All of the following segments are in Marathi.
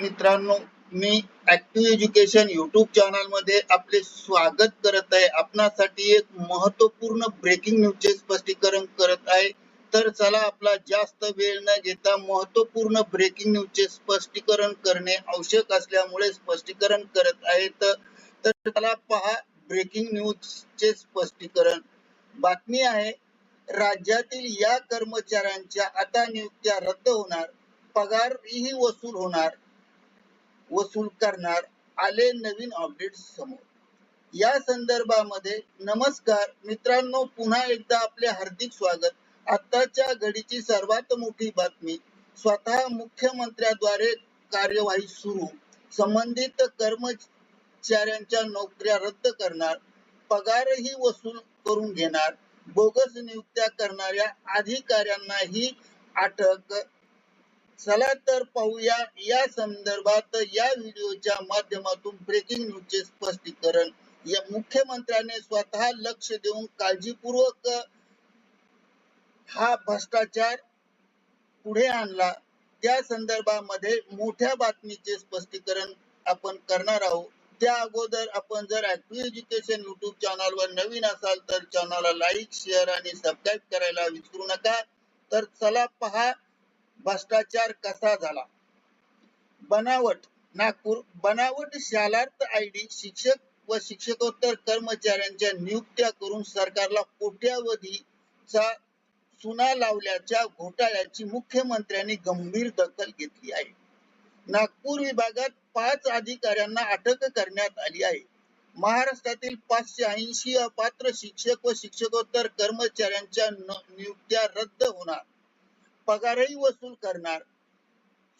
मित्रांनो मी ऍक्टिव्ह एज्युकेशन युट्यूब चॅनलमध्ये आपले स्वागत करत आहे. आपणासाठी एक महत्त्वपूर्ण ब्रेकिंग न्यूजचे स्पष्टीकरण करत आहे. तर चला आपला जास्त वेळ न घेता महत्त्वपूर्ण ब्रेकिंग न्यूजचे स्पष्टीकरण करणे आवश्यक असल्यामुळे स्पष्टीकरण करत आहे. तर चला पहा ब्रेकिंग न्यूजचे स्पष्टीकरण. बातमी आहे राज्यातील या कर्मचाऱ्यांच्या आता नियुक्त्या रद्द होणार पगारही वसूल होणार. वसूल करणार आले नवीन अपडेट समोर. या संदर्भामध्ये नमस्कार मित्रांनो पुन्हा एकदा आपले हार्दिक स्वागत. आताच्या घडीची सर्वात मोठी बातमी स्वतः मुख्यमंत्र्याद्वारे कार्यवाही सुरू. संबंधित कर्मचाऱ्यांच्या नोकऱ्या रद्द करणार पगारही वसूल करून घेणार बोगस नियुक्त्या करणाऱ्या अधिकाऱ्यांनाही अटक चला तर पाहूया या संदर्भात या व्हिडिओच्या माध्यमातून ब्रेकिंग न्यूजचे स्पष्टीकरण. या मुख्यमंत्र्याने स्वतः लक्ष देऊन काळजीपूर्वक हा भ्रष्टाचार पुढे आणला. त्या संदर्भामध्ये मोठ्या बातमीचे स्पष्टीकरण आपण करणार आहोत. त्या अगोदर आपण जर ऍक्टिव्ह एज्युकेशन युट्यूब चॅनलवर नवीन असाल तर चॅनलला लाईक शेअर आणि सबस्क्राईब करायला विसरू नका. तर चला पहा भ्रष्टाचार कसा झाला? बनावट नागपूर बनावट शालार्थ आयडी शिक्षक व शिक्षकोत्तर कर्मचाऱ्यांच्या नियुक्त्या करून सरकारला कोट्यावधीचा सुना लावल्याच्या घोटाळ्याची मुख्यमंत्र्यांनी गंभीर दखल घेतली आहे. नागपूर विभागात पाच अधिकाऱ्यांना अटक करण्यात आली आहे. महाराष्ट्रातील पाचशे ऐंशी अपात्र शिक्षक व शिक्षकोत्तर कर्मचाऱ्यांच्या नियुक्त्या रद्द होणार. पगारही वसूल करणार.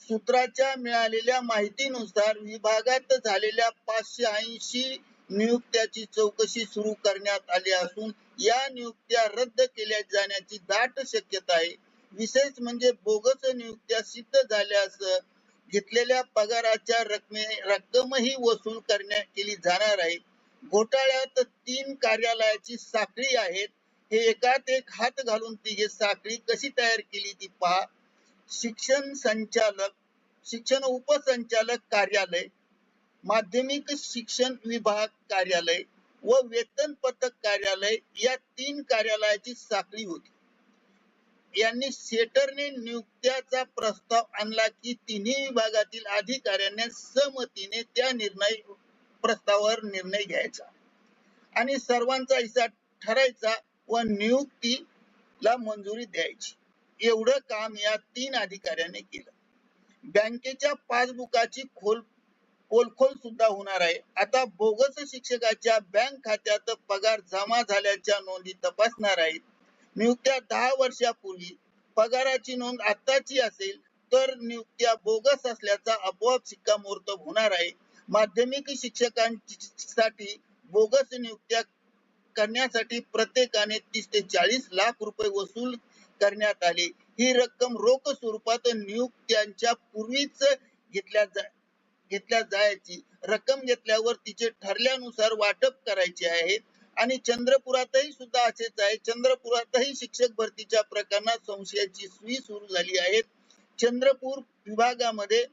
सूत्राच्या मिळालेल्या माहितीनुसार विभागात झालेल्या पाचशे ऐंशी नियुक्त्याची चौकशी सुरू करण्यात आली असून या नियुक्त्या रद्द केल्या जाण्याची दाट शक्यता आहे. विशेष म्हणजे बोगस नियुक्त्या सिद्ध झाल्यास घेतलेल्या पगाराच्या रकमे रक्कमही वसूल करण्यात केली जाणार आहे. घोटाळ्यात तीन कार्यालयाची साखळी आहेत. हे एकात एक हात घालून ती साखळी कशी तयार केली ती पहा. शिक्षण संचालक शिक्षण उपसंचालक कार्यालय माध्यमिक शिक्षण विभाग कार्यालय व वेतन पथक कार्यालय या तीन कार्यालयाची साखळी होती. यांनी सेटरने नियुक्त्याचा प्रस्ताव आणला की तिन्ही विभागातील अधिकाऱ्यांनी सहमतीने त्या निर्णय प्रस्तावावर निर्णय घ्यायचा आणि सर्वांचा हिस्सा ठरायचा व नियुक्तीला मंजुरी द्यायची. एवढं काम या तीन अधिकाऱ्याने केलं. बँकेच्या पासबुकाची खोल पोलखोल सुद्धा होणार आहे. आता बोगस शिक्षकाच्या बँक खात्यात पगार जमा झाल्याच्या नोंदी तपासणार आहेत. नियुक्त्या दहा वर्षापूर्वी पगाराची नोंद आताची असेल तर नियुक्त्या बोगस असल्याचा आपोआप शिक्कामोर्तब होणार आहे. माध्यमिक शिक्षकांसाठी बोगस नियुक्त्या करण्यासाठी प्रत्येकाने तीस ते चाळीस लाख रुपये वसूल करण्यात आले. ही रक्कम रोख स्वरूपात नियुक्त्यांच्या पूर्वीच घेतल्या जा घेतल्या जायची. रक्कम घेतल्यावर तिचे ठरल्यानुसार वाटप करायचे आहे. आणि चंद्रपुरातही सुद्धा असेच आहे. चंद्रपुरातही शिक्षक भरतीच्या प्रकरणात संशयाची सुई सुरू झाली आहे. चंद्रपूर विभागामध्ये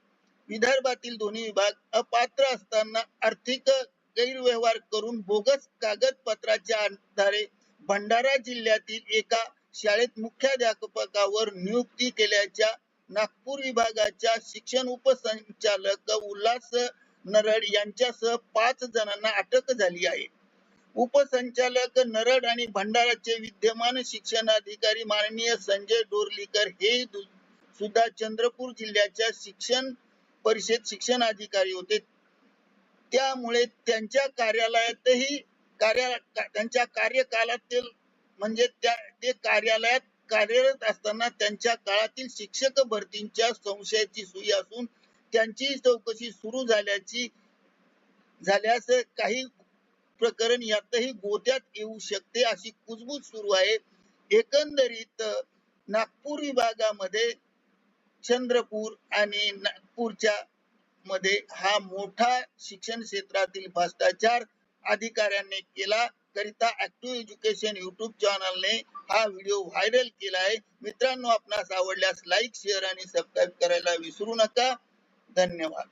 विदर्भातील दोन्ही विभाग अपात्र असताना आर्थिक गैरव्यवहार करून बोगस कागदपत्राच्या आधारे भंडारा जिल्ह्यातील एका शाळेत मुख्याध्यापकावर नियुक्ती केल्याच्या नागपूर विभागाच्या शिक्षण उपसंचालक उल्हास नरड यांच्यासह पाच जणांना अटक झाली आहे. उपसंचालक नरड आणि भंडाराचे विद्यमान शिक्षण अधिकारी माननीय संजय डोरलीकर हे सुद्धा चंद्रपूर जिल्ह्याच्या शिक्षण परिषद शिक्षण अधिकारी होते. त्यामुळे त्यांच्या कार्यालयातही कार्या त्यांच्या कार्यकालातील म्हणजे त्या ते कार्यालयात कार्यरत असताना त्यांच्या काळातील शिक्षक भरतीच्या संशयाची सुई असून त्यांची चौकशी सुरू झाल्याची झाल्यास काही प्रकरण यातही गोत्यात येऊ शकते अशी कुजबूज सुरू आहे. एकंदरीत नागपूर विभागामध्ये चंद्रपूर आणि नागपूरच्या मध्ये हा मोठा शिक्षण क्षेत्रातील भ्रष्टाचार अधिकाऱ्यांनी केला. करिता ऍक्टिव्ह एज्युकेशन युट्यूब चॅनलने हा व्हिडिओ व्हायरल केला आहे. मित्रांनो आपणास आवडल्यास लाईक शेअर आणि सबस्क्राईब करायला विसरू नका. धन्यवाद.